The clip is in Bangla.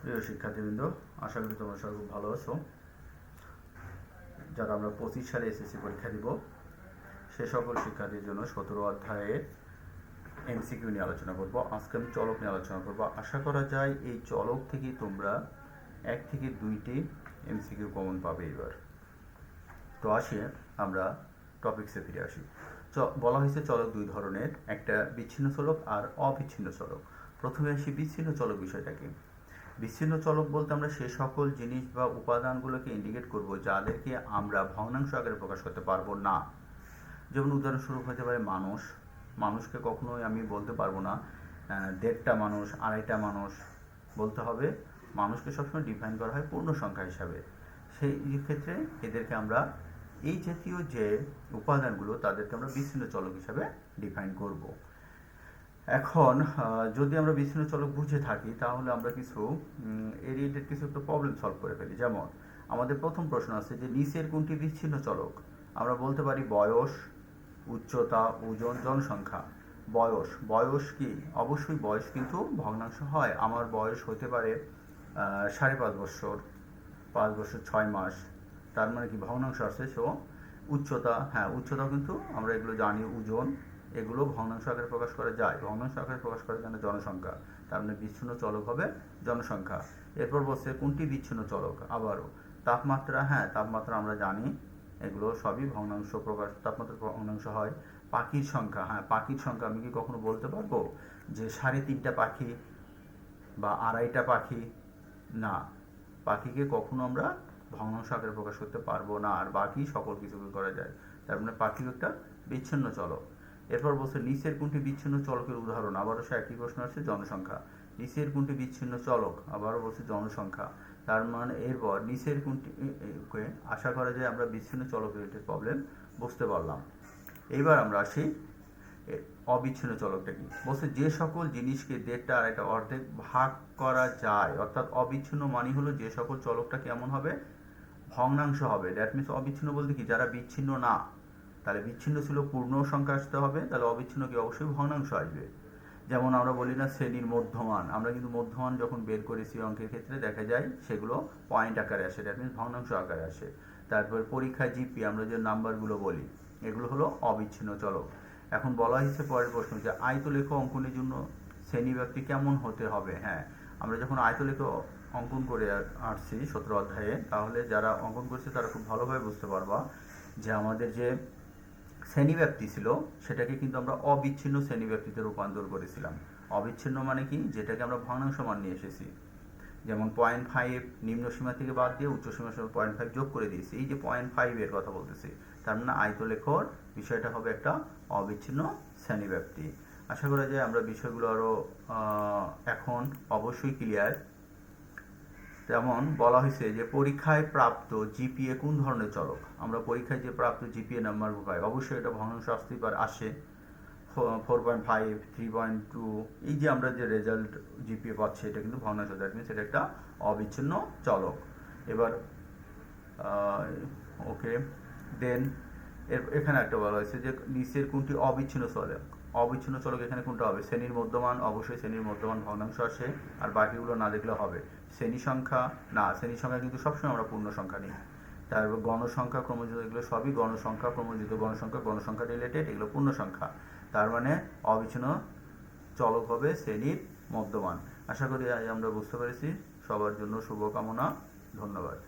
প্রিয় শিক্ষার্থীবৃন্দ, আশা করি তোমরা সবাই খুব ভালো আছো। যারা আমরা পঁচিশ সালে এসএসসি পরীক্ষা দিব, সে সকল শিক্ষার্থীর জন্য সতেরো অধ্যায়ের এমসিকিউ নিয়ে আলোচনা করব। আজকে আমি চলক নিয়ে আলোচনা করব। আশা করা যায় এই চলক থেকে তোমরা এক থেকে দুইটি এমসিকিউ কমন পাবে এবার। তো আসি আমরা টপিক্সে ফিরে আসি। চ, বলা হয়েছে চলক দুই ধরনের, একটা বিচ্ছিন্ন চলক আর অবিচ্ছিন্ন চলক। প্রথমে আসি বিচ্ছিন্ন চলক বিষয়টা কি বিচ্ছিন্ন চলক বলতে আমরা সে সকল জিনিস বা উপাদানগুলোকে ইন্ডিকেট করব, যাদেরকে আমরা ভগ্নাংশ আকারে প্রকাশ করতে পারব না। যেমন উদাহরণস্বরূপ হতে পারে মানুষ। মানুষকে কখনোই আমি বলতে পারব না দেড়টা মানুষ, আড়াইটা মানুষ। বলতে হবে, মানুষকে সবসময় ডিফাইন করা হয় পূর্ণ সংখ্যা হিসাবে। সেই ক্ষেত্রে এদেরকে আমরা এই জাতীয় যে উপাদানগুলো, তাদেরকে আমরা বিচ্ছিন্ন চলক হিসাবে ডিফাইন করব। এখন যদি আমরা বিচ্ছিন্ন চলক বুঝে থাকি, তাহলে আমরা কিছু এর রিলেটেড কিছু একটা প্রবলেম সলভ করে ফেলি। যেমন, আমাদের প্রথম প্রশ্ন আছে যে নিচের কোনটি বিচ্ছিন্ন চলক? আমরা বলতে পারি বয়স, উচ্চতা, ওজন, জনসংখ্যা। বয়স বয়স কি? অবশ্যই বয়স কিন্তু ভগ্নাংশ হয়। আমার বয়স হতে পারে সাড়ে পাঁচ বছর পাঁচ বছর ছয় মাস। তার মানে কি ভগ্নাংশ আছে। সো উচ্চতা হ্যাঁ উচ্চতা কিন্তু আমরা এগুলো জানি, ওজন এগুলো ভগ্নাংশ আকারে প্রকাশ করা যায়। ভগ্নাংশ আকারে প্রকাশ করা যায় জনসংখ্যা। তার মানে বিচ্ছিন্ন চলক হবে জনসংখ্যা। এরপর বলছে, কোনটি বিচ্ছিন্ন চলক? আবারও, তাপমাত্রা হ্যাঁ তাপমাত্রা আমরা জানি, এগুলো সবই ভগ্নাংশ প্রকাশ, তাপমাত্রা ভগ্নাংশ হয় পাখির সংখ্যা। হ্যাঁ পাখির সংখ্যা আমি কি কখনো বলতে পারব? যে সাড়ে তিনটা পাখি বা আড়াইটা পাখি? না, পাখিকে কখনো আমরা ভগ্নাংশ আকারে প্রকাশ করতে পারব না, আর বাকি সকল কিছুকে করা যায়। তার মানে পাখি একটা বিচ্ছিন্ন চলক। এরপর বলছে, নিচের কোনটি বিচ্ছিন্ন চলকের উদাহরণ? আবারও সে একই প্রশ্ন আছে জনসংখ্যা। নিচের কোনটি বিচ্ছিন্ন চলক? আবারও বলছে, জনসংখ্যা। তার মানে এরপর নিচের কোনটি আশা করা যায় আমরা বিচ্ছিন্ন চলক রিলেটেড প্রবলেম বুঝতে পারলাম। এইবার আমরা আসি অবিচ্ছিন্ন চলকটা কি? বলছে, যে সকল জিনিসকে দেড়টা আর একটা অর্ধেক ভাগ করা যায়, অর্থাৎ অবিচ্ছিন্ন মানে হলো যে সকল চলকটা কেমন হবে? ভগ্নাংশ হবে। দ্যাট মিনস অবিচ্ছিন্ন বলতে কি? যারা বিচ্ছিন্ন না। তাহলে বিচ্ছিন্ন ছিল পূর্ণ সংখ্যা আসতে হবে, তাহলে অবিচ্ছিন্ন কি অবশ্যই ভগ্নাংশ আসবে। যেমন আমরা বলি না শ্রেণির মধ্যমান, আমরা কিন্তু মধ্যমান যখন বের করেছি অঙ্কের ক্ষেত্রে, দেখা যায় সেগুলো পয়েন্ট আকারে আসে দ্যাট মিনস ভগ্নাংশ আকারে আসে। তারপর পরীক্ষায় জিপি আমরা যে নাম্বারগুলো বলি, এগুলো হলো অবিচ্ছিন্ন চলক। এখন বলা হয়েছে পরের প্রশ্ন যে আয়তলেখ অঙ্কনের জন্য শ্রেণি ব্যক্তি কেমন হতে হবে? হ্যাঁ আমরা যখন আয়তলেখ অঙ্কন করে আসছি সতেরো অধ্যায়ে, তাহলে যারা অঙ্কন করছে তারা খুব ভালোভাবে বুঝতে পারবা যে আমাদের যে শ্রেণীব্যাপ্তি ছিল, সেটাকে কিন্তু আমরা অবিচ্ছিন্ন শ্রেণীব্যাপ্তিতে রূপান্তর করেছিলাম। অবিচ্ছিন্ন মানে কি? যেটাকে আমরা ভগ্নাংশ মান নিয়ে এসেছি। যেমন পয়েন্ট ফাইভ নিম্ন সীমা থেকে বাদ দিয়ে উচ্চ সীমার সঙ্গে পয়েন্ট ফাইভ যোগ করে দিয়েছি। এই যে পয়েন্ট ফাইভ এর কথা বলতেছি, তার মানে আয়তলেখর বিষয়টা হবে একটা অবিচ্ছিন্ন শ্রেণীব্যাপ্তি। আশা করা যায় আমরা বিষয়গুলো আরও এখন অবশ্যই ক্লিয়ার যেমন বলা হয়েছে যে পরীক্ষায় প্রাপ্ত জিপিএ কোন ধরনের চলক? আমরা পরীক্ষায় যে প্রাপ্ত জিপিএ নাম্বার পাই, অবশ্যই এটা ভগ্নাংশ আসতেই পারে আসে। Four point five three point two এই যে আমরা যে রেজাল্ট জিপিএ পাচ্ছি, এটা কিন্তু ভগ্নাংশ দ্যাট মিনস এটা একটা অবিচ্ছিন্ন চলক। এবার ওকে দেন এর, এখানে একটা বলা হয়েছে যে নিচের কোনটি অবিচ্ছিন্ন চলক অবিচ্ছিন্ন চলক এখানে কোনটা হবে? শ্রেণির মধ্যমান, অবশ্যই শ্রেণির মধ্যমান ভগ্নাংশ আসে আর বাকিগুলো না দেখলে হবে। শ্রেণি সংখ্যা, না, শ্রেণি সংখ্যা কিন্তু সবসময় আমরা পূর্ণ সংখ্যা নিই। তারপর গণসংখ্যা ক্রমজিত, এগুলো সবই গণসংখ্যা ক্রমজিত। গণসংখ্যা গণসংখ্যা রিলেটেড এগুলো পূর্ণ সংখ্যা। তার মানে অবিচ্ছিন্ন চলক হবে শ্রেণির মধ্যমান। আশা করি আজ আমরা বুঝতে পেরেছি। সবার জন্য শুভকামনা। ধন্যবাদ।